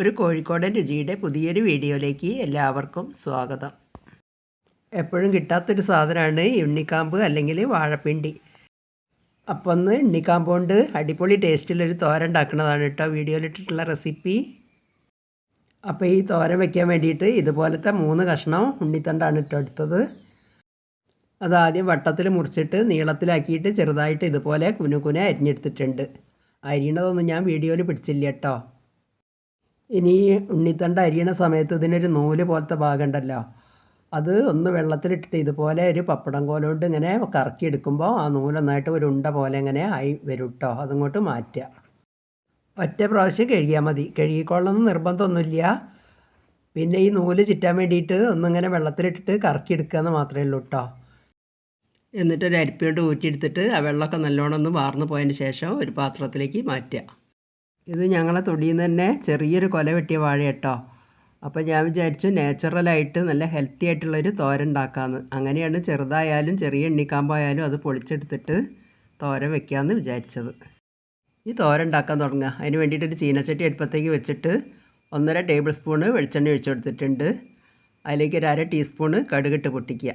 ഒരു കോഴിക്കോടൻ രുചിയുടെ പുതിയൊരു വീഡിയോയിലേക്ക് എല്ലാവർക്കും സ്വാഗതം. എപ്പോഴും കിട്ടാത്തൊരു സാധനമാണ് ഉണ്ണിക്കാമ്പ് അല്ലെങ്കിൽ വാഴപ്പിണ്ടി. അപ്പം ഒന്ന് ഉണ്ണിക്കാമ്പ് കൊണ്ട് അടിപൊളി ടേസ്റ്റിലൊരു തോരൻ ഉണ്ടാക്കുന്നതാണ് കേട്ടോ. വീഡിയോയിലിട്ടിട്ടുള്ള റെസിപ്പി. അപ്പോൾ ഈ തോരൻ വയ്ക്കാൻ വേണ്ടിയിട്ട് ഇതുപോലത്തെ മൂന്ന് കഷ്ണം ഉണ്ണിത്തണ്ടാണ് ഇട്ടോ എടുത്തത് അതാദ്യം വട്ടത്തിൽ മുറിച്ചിട്ട് നീളത്തിലാക്കിയിട്ട് ചെറുതായിട്ട് ഇതുപോലെ കുനുകുന അരിഞ്ഞെടുത്തിട്ടുണ്ട്. അരിയണതൊന്നും ഞാൻ വീഡിയോയിൽ പിടിച്ചില്ല കേട്ടോ. ഇനി ഉണ്ണിത്തണ്ട് അരിയണ സമയത്ത് ഇതിനൊരു നൂൽ പോലത്തെ ഭാഗം ഉണ്ടല്ലോ അത് ഒന്ന് വെള്ളത്തിലിട്ടിട്ട് ഇതുപോലെ ഒരു പപ്പടം കോലോട്ട് ഇങ്ങനെ കറക്കി എടുക്കുമ്പോൾ ആ നൂൽ നന്നായിട്ട് ഒരു ഉണ്ട പോലെ ഇങ്ങനെ ആയി വരും കേട്ടോ അതങ്ങോട്ട് മാറ്റുക. ഒറ്റ പ്രാവശ്യം കഴുകിയാൽ മതി. കഴുകിക്കൊള്ളണം നിർബന്ധമൊന്നുമില്ല. പിന്നെ ഈ നൂൽ ചുറ്റാൻ വേണ്ടിയിട്ട് ഒന്നിങ്ങനെ വെള്ളത്തിലിട്ടിട്ട് കറക്കി എടുക്കുക എന്ന് മാത്രമേ ഉള്ളൂ കേട്ടോ എന്നിട്ട് ഒരു ഊറ്റിയെടുത്തിട്ട് ആ വെള്ളമൊക്കെ നല്ലോണം ഒന്ന് വാർന്നു പോയതിന് ശേഷം ഒരു പാത്രത്തിലേക്ക് മാറ്റുക. ഇത് ഞങ്ങളെ തൊടിയിൽ നിന്ന് തന്നെ ചെറിയൊരു കൊല വെട്ടിയ വാഴ കേട്ടോ അപ്പോൾ ഞാൻ വിചാരിച്ചു നാച്ചുറലായിട്ട് നല്ല ഹെൽത്തി ആയിട്ടുള്ളൊരു തോര ഉണ്ടാക്കാമെന്ന് അങ്ങനെയാണ് ചെറുതായാലും ചെറിയ എണ്ണിക്കാമ്പായാലും അത് പൊളിച്ചെടുത്തിട്ട് തോരൻ വെക്കാമെന്ന് വിചാരിച്ചത്. ഈ തോര ഉണ്ടാക്കാൻ തുടങ്ങുക അതിന് വേണ്ടിയിട്ട് ഒരു ചീനച്ചട്ടി അടുപ്പത്തേക്ക് വെച്ചിട്ട് ഒന്നര ടേബിൾ സ്പൂണ് വെളിച്ചെണ്ണ ഒഴിച്ചു കൊടുത്തിട്ടുണ്ട്. അതിലേക്ക് ഒരു അര ടീസ്പൂണ് കടുകിട്ട് പൊട്ടിക്കുക.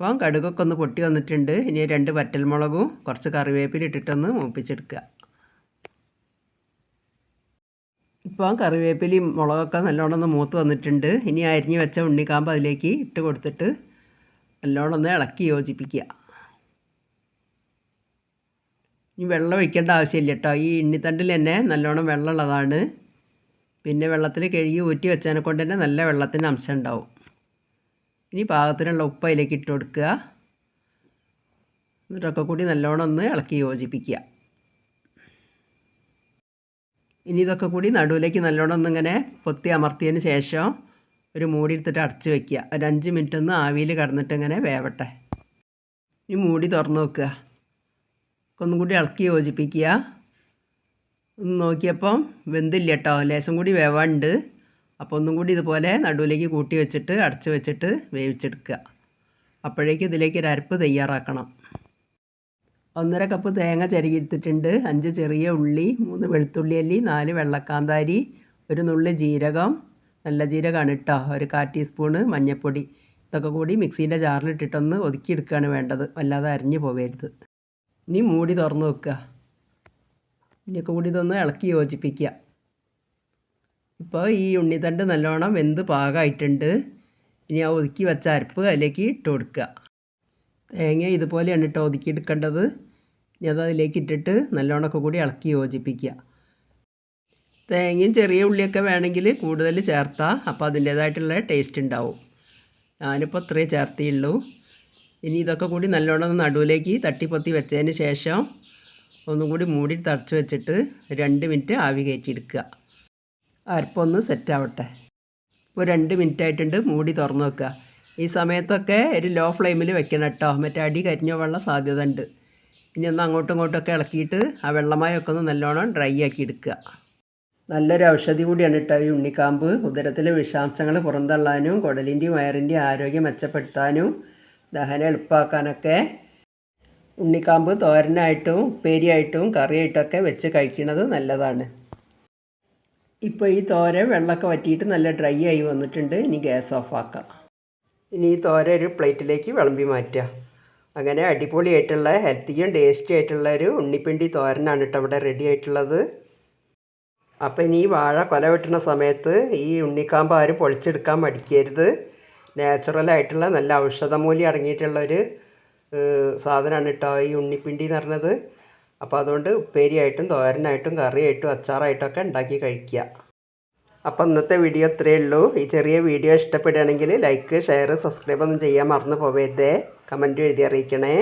അപ്പം കടുകൊക്കെ ഒന്ന് പൊട്ടി വന്നിട്ടുണ്ട്. ഇനി രണ്ട് വറ്റൽമുളകും കുറച്ച് കറിവേപ്പില ഇട്ടിട്ടൊന്ന് മൂപ്പിച്ചെടുക്കുക. ഇപ്പം കറിവേപ്പിലയും മുളകൊക്കെ നല്ലോണം ഒന്ന് മൂത്ത് വന്നിട്ടുണ്ട്. ഇനി അരിഞ്ഞ് വെച്ച ഉണ്ണിക്കാമ്പ് അതിലേക്ക് ഇട്ട് കൊടുത്തിട്ട് നല്ലോണം ഒന്ന് ഇളക്കി യോജിപ്പിക്കുക. ഇനി വെള്ളം ഒഴിക്കേണ്ട ആവശ്യമില്ല കേട്ടോ. ഈ ഇണ്ണിത്തണ്ടിൽ തന്നെ നല്ലോണം വെള്ളമുള്ളതാണ്. പിന്നെ വെള്ളത്തിൽ കഴുകി ഊറ്റി വെച്ചതിനെ കൊണ്ട് തന്നെ നല്ല വെള്ളത്തിന്റെ അംശം ഉണ്ടാവും. ഇനി പാകത്തിനുള്ള ഉപ്പ് അതിലേക്ക് ഇട്ട് കൊടുക്കുക. എന്നിട്ടൊക്കെ കൂടി നല്ലോണം ഒന്ന് ഇളക്കി യോജിപ്പിക്കുക. ഇനി ഇതൊക്കെ കൂടി നടുവിലേക്ക് നല്ലോണം ഒന്നിങ്ങനെ പൊത്തി അമർത്തിയതിന് ശേഷം ഒരു മൂടി എടുത്തിട്ട് അടച്ച് വെക്കുക. ഒരു അഞ്ച് മിനിറ്റ് ഒന്ന് ആവിയിൽ കടന്നിട്ട് ഇങ്ങനെ വേവട്ടെ. ഇനി മൂടി തുറന്ന് വെക്കുക ഒന്നും കൂടി ഇളക്കി യോജിപ്പിക്കുക. ഒന്ന് നോക്കിയപ്പം വെന്തില്ല കേട്ടോ. ലേശം കൂടി വേവാണ്ട്. അപ്പോൾ ഒന്നും കൂടി ഇതുപോലെ നടുവിലേക്ക് കൂട്ടി വെച്ചിട്ട് അടച്ചു വെച്ചിട്ട് വേവിച്ചെടുക്കുക. അപ്പോഴേക്കും ഇതിലേക്ക് ഒരു അരപ്പ് തയ്യാറാക്കണം. ഒന്നര കപ്പ് തേങ്ങ ചിരകിയെടുത്തിട്ടുണ്ട്. അഞ്ച് ചെറിയ ഉള്ളി മൂന്ന് വെളുത്തുള്ളി അല്ലി നാല് വെള്ളക്കാന്താരി ഒരു നുള്ളി ജീരകം. നല്ല ജീരകമാണ് കേട്ടോ. ഒരു കാ ടീസ്പൂണ് മഞ്ഞൾപ്പൊടി ഇതൊക്കെ കൂടി മിക്സീന്റെ ജാറിലിട്ടിട്ടൊന്ന് ഒതുക്കിയെടുക്കുകയാണ് വേണ്ടത്. വല്ലാതെ അരിഞ്ഞു പോവരുത്. ഇനി മൂടി തുറന്ന് വെക്കുക. ഇനിയൊക്കെ കൂടി ഇതൊന്ന് ഇളക്കി യോജിപ്പിക്കുക. ഇപ്പോൾ ഈ ഉണ്ണിത്തണ്ട് നല്ലോണം വെന്ത് പാകമായിട്ടുണ്ട് ഇനി ആ ഒതുക്കി വെച്ച അരപ്പ് അതിലേക്ക് ഇട്ട് കൊടുക്കുക. തേങ്ങ ഇതുപോലെയാണ് കേട്ടോ ഒതുക്കി എടുക്കേണ്ടത് ഇനി അത് അതിലേക്ക് ഇട്ടിട്ട് നല്ലോണമൊക്കെ കൂടി ഇളക്കി യോജിപ്പിക്കുക. തേങ്ങയും ചെറിയ ഉള്ളിയൊക്കെ വേണമെങ്കിൽ കൂടുതൽ ചേർത്താൽ അപ്പോൾ അതിന്റേതായിട്ടുള്ള ടേസ്റ്റ് ഉണ്ടാവും. ഞാനിപ്പോൾ അത്രയേ ചേർത്തിയുള്ളൂ. ഇനി ഇതൊക്കെ കൂടി നല്ലോണം നടുവിലേക്ക് തട്ടിപ്പൊത്തി വെച്ചതിന് ശേഷം ഒന്നും കൂടി മൂടി തറച്ച് വെച്ചിട്ട് രണ്ട് മിനിറ്റ് ആവി കയറ്റിയെടുക്കുക അരപ്പൊന്ന് സെറ്റ് ആവട്ടെ ഇപ്പോൾ രണ്ട് മിനിറ്റ് ആയിട്ടുണ്ട് മൂടി തുറന്ന് വെക്കുക. ഈ സമയത്തൊക്കെ ഒരു ലോ ഫ്ലെയിമിൽ വെക്കണം കേട്ടോ. മറ്റേ അടി കരിഞ്ഞ വെള്ളം സാധ്യത ഉണ്ട് ഇനി ഒന്ന് അങ്ങോട്ടും ഇങ്ങോട്ടൊക്കെ ഇളക്കിയിട്ട് ആ വെള്ളമായൊക്കെ ഒന്ന് നല്ലോണം ഡ്രൈ ആക്കി എടുക്കുക. നല്ലൊരു ഔഷധി കൂടിയാണ് കേട്ടോ ഈ ഉണ്ണിക്കാമ്പ്. ഉദരത്തിലെ വിഷാംശങ്ങൾ പുറന്തള്ളാനും കുടലിന്റെയും വയറിന്റെയും ആരോഗ്യം മെച്ചപ്പെടുത്താനും ദഹനം എളുപ്പമാക്കാനൊക്കെ ഉണ്ണിക്കാമ്പ് തോരനായിട്ടും ഉപ്പേരിയായിട്ടും കറിയായിട്ടൊക്കെ വെച്ച് കഴിക്കുന്നത് നല്ലതാണ്. ഇപ്പോൾ ഈ തോര വെള്ളമൊക്കെ വറ്റിയിട്ട് നല്ല ഡ്രൈ ആയി വന്നിട്ടുണ്ട്. ഇനി ഗ്യാസ് ഓഫ് ആക്കാം. ഇനി ഈ തോര ഒരു പ്ലേറ്റിലേക്ക് വിളമ്പി മാറ്റുക. അങ്ങനെ അടിപൊളിയായിട്ടുള്ള ഹെൽത്തിയും ടേസ്റ്റി ആയിട്ടുള്ള ഒരു ഉണ്ണിപ്പിണ്ടി തോരനാണ് കേട്ടോ അവിടെ റെഡി ആയിട്ടുള്ളത്. അപ്പോൾ ഇനി ഈ വാഴ കൊല വെട്ടുന്ന സമയത്ത് ഈ ഉണ്ണിക്കാമ്പ് ആരും പൊളിച്ചെടുക്കാൻ മടിക്കരുത്. നാച്ചുറലായിട്ടുള്ള നല്ല ഔഷധമൂല്യം അടങ്ങിയിട്ടുള്ളൊരു സാധനമാണ് കേട്ടോ ഈ ഉണ്ണിപ്പിണ്ടി എന്ന് പറഞ്ഞത്. അപ്പോൾ അതുകൊണ്ട് ഉപ്പേരിയായിട്ടും തോരനായിട്ടും കറിയായിട്ടും അച്ചാറായിട്ടൊക്കെ ഉണ്ടാക്കി കഴിക്കുക. അപ്പോൾ ഇന്നത്തെ വീഡിയോ ഇത്രയേ ഉള്ളൂ. ഈ ചെറിയ വീഡിയോ ഇഷ്ടപ്പെടുകയാണെങ്കിൽ ലൈക്ക് ഷെയർ സബ്സ്ക്രൈബ് ഒന്നും ചെയ്യാൻ മറന്നു പോകരുതേ കമന്റ് എഴുതി അറിയിക്കണേ.